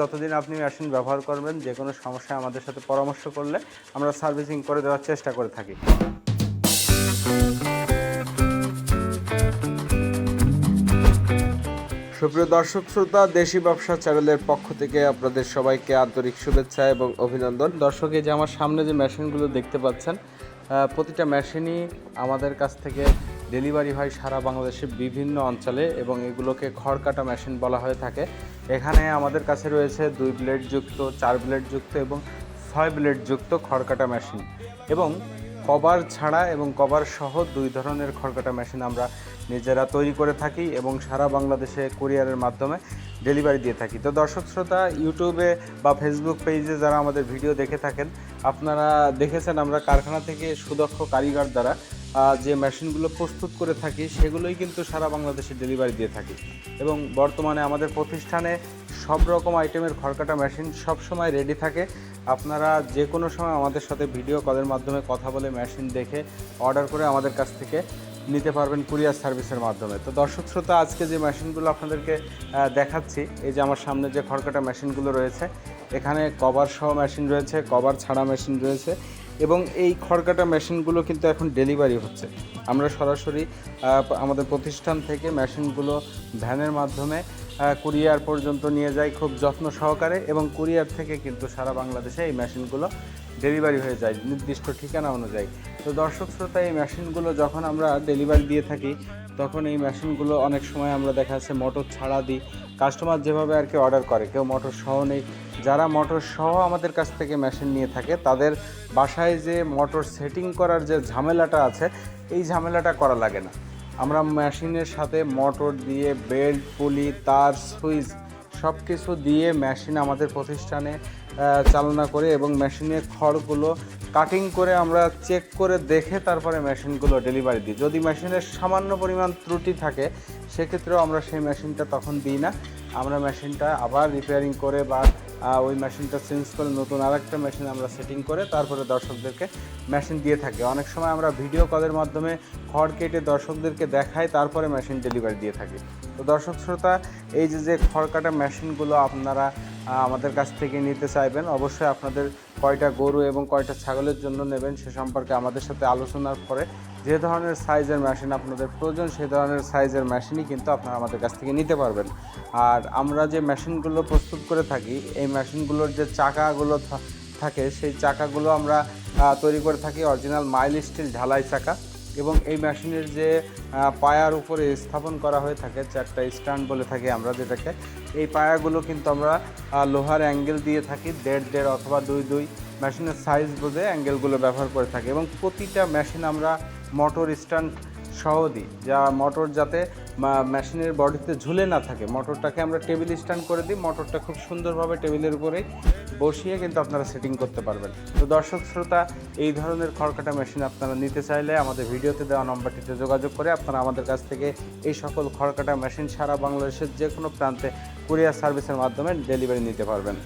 যতদিন আপনি মেশিন ব্যবহার করবেন, যে কোনো সমস্যায় আমাদের সাথে পরামর্শ করলে আমরা সার্ভিসিং করে দেওয়ার চেষ্টা করে থাকি। সুপ্রিয় দর্শক, শ্রোতা, দেশি ব্যবসা চ্যানেলের পক্ষ থেকে আপনাদের সবাইকে আন্তরিক শুভেচ্ছা এবং অভিনন্দন। দর্শক, এই যে আমার সামনে যে মেশিনগুলো দেখতে পাচ্ছেন প্রতিটা মেশিনই আমাদের কাছ থেকে ডেলিভারি হয় সারা বাংলাদেশের বিভিন্ন অঞ্চলে এবং এগুলোকে খড় কাটা মেশিন বলা হয়ে থাকে। এখানে আমাদের কাছে রয়েছে দুই ব্লেড যুক্ত, চার ব্লেড যুক্ত এবং ছয় ব্লেড যুক্ত খড় কাটা মেশিন। এবং কভার ছাড়া এবং কভার সহ দুই ধরনের খড়কাটা মেশিন আমরা নিজেরা তৈরি করে থাকি এবং সারা বাংলাদেশে কুরিয়ারের মাধ্যমে ডেলিভারি দিয়ে থাকি। তো দর্শক শ্রোতা ইউটিউবে বা ফেসবুক পেজে যারা আমাদের ভিডিও দেখে থাকেন, আপনারা দেখেছেন আমরা কারখানা থেকে সুদক্ষ কারিগর দ্বারা যে মেশিনগুলো প্রস্তুত করে থাকি, সেগুলোই কিন্তু সারা বাংলাদেশে ডেলিভারি দিয়ে থাকি। এবং বর্তমানে আমাদের প্রতিষ্ঠানে সব রকম আইটেমের খড়কাটা মেশিন সব সময় রেডি থাকে। আপনারা যে কোনো সময় আমাদের সাথে ভিডিও কলের মাধ্যমে কথা বলে মেশিন দেখে অর্ডার করে আমাদের কাছ থেকে নিতে পারবেন কুরিয়ার সার্ভিসের মাধ্যমে। তো দর্শক শ্রোতা, আজকে যে মেশিনগুলো আপনাদেরকে দেখাচ্ছি, এই যে আমার সামনে যে খড়কাটা মেশিনগুলো রয়েছে, এখানে কভার সহ মেশিন রয়েছে কভার ছাড়া মেশিন রয়েছে। এবং এই খড়কাটা মেশিনগুলো কিন্তু এখন ডেলিভারি হচ্ছে। আমরা সরাসরি আমাদের প্রতিষ্ঠান থেকে মেশিনগুলো ভ্যানের মাধ্যমে কুরিয়ার পর্যন্ত নিয়ে যাই খুব যত্ন সহকারে এবং কুরিয়ার থেকে কিন্তু সারা বাংলাদেশে এই মেশিনগুলো ডেলিভারি হয়ে যায় নির্দিষ্ট ঠিকানা অনুযায়ী। তো দর্শক শ্রোতা, এই মেশিনগুলো যখন আমরা ডেলিভারি দিয়ে থাকি, তখন এই মেশিনগুলো অনেক সময় আমরা দেখা যাচ্ছে মোটর ছাড়া দিই। কাস্টমার যেভাবে আর কি অর্ডার করে, কেউ মোটর সহ নেই যারা মোটর সহ আমাদের কাছ থেকে মেশিন নিয়ে থাকে, তাদের বাসায় যে মোটর সেটিং করার যে ঝামেলাটা আছে, এই ঝামেলাটা করা লাগে না। আমরা মেশিনের সাথে মোটর দিয়ে বেল্ট পুলি তার সুইচ সব কিছু দিয়ে মেশিন আমাদের প্রতিষ্ঠানে চালনা করে এবং মেশিনের খড়গুলো কাটিং করে আমরা চেক করে দেখে তারপরে মেশিনগুলো ডেলিভারি দিই। যদি মেশিনের সামান্য পরিমাণ ত্রুটি থাকে, সেক্ষেত্রেও আমরা সেই মেশিনটা তখন দিই না। আমরা মেশিনটা আবার রিপেয়ারিং করে বা ওই মেশিনটা চেঞ্জ করে নতুন আরেকটা মেশিন আমরা সেটিং করে তারপরে দর্শকদেরকে মেশিন দিয়ে থাকি। অনেক সময় আমরা ভিডিও কলের মাধ্যমে খড় কেটে দর্শকদেরকে দেখাই, তারপরে মেশিন ডেলিভারি দিয়ে থাকি। তো দর্শক শ্রোতা, এই যে যে খড় কাটা মেশিনগুলো আপনারা আমাদের কাছ থেকে নিতে চাইবেন, অবশ্যই আপনাদের কয়টা গরু এবং কয়টা ছাগলের জন্য নেবেন সে সম্পর্কে আমাদের সাথে আলোচনার পরে যে ধরনের সাইজের মেশিন আপনাদের প্রয়োজন সেই ধরনের সাইজের মেশিনই কিন্তু আপনারা আমাদের কাছ থেকে নিতে পারবেন। আর আমরা যে মেশিনগুলো প্রস্তুত করে থাকি, এই মেশিনগুলোর যে চাকাগুলো থাকে, সেই চাকাগুলো আমরা তৈরি করে থাকি অরিজিনাল মাইল স্টিল ঢালাই চাকা এবং এই মেশিনের যে পায়ার উপরে স্থাপন করা হয়ে থাকে, চারটা স্ট্যান্ড বলে থাকি আমরা যেটাকে, এই পায়াগুলো কিন্তু আমরা লোহার অ্যাঙ্গেল দিয়ে থাকি, দেড় দেড় অথবা দুই দুই মেশিনের সাইজ বুঝে অ্যাঙ্গেলগুলো ব্যবহার করে থাকি এবং প্রতিটা মেশিন আমরা মোটর স্ট্যান্ড সহ দিই যা মোটর যাতে মেশিনের বডিতে ঝুলে না থাকে। মোটরটাকে আমরা টেবিল স্ট্যান্ড করে দিই। মোটরটা খুব সুন্দরভাবে টেবিলের উপরেই বসিয়ে কিন্তু আপনারা সেটিং করতে পারবেন। তো দর্শক শ্রোতা, এই ধরনের খড়কাটা মেশিন আপনারা নিতে চাইলে আমাদের ভিডিওতে দেওয়া নম্বরটিতে যোগাযোগ করে আপনারা আমাদের কাছ থেকে এই সকল খড়কাটা মেশিন সারা বাংলাদেশের যে কোনো প্রান্তে কুরিয়ার সার্ভিসের মাধ্যমে ডেলিভারি নিতে পারবেন।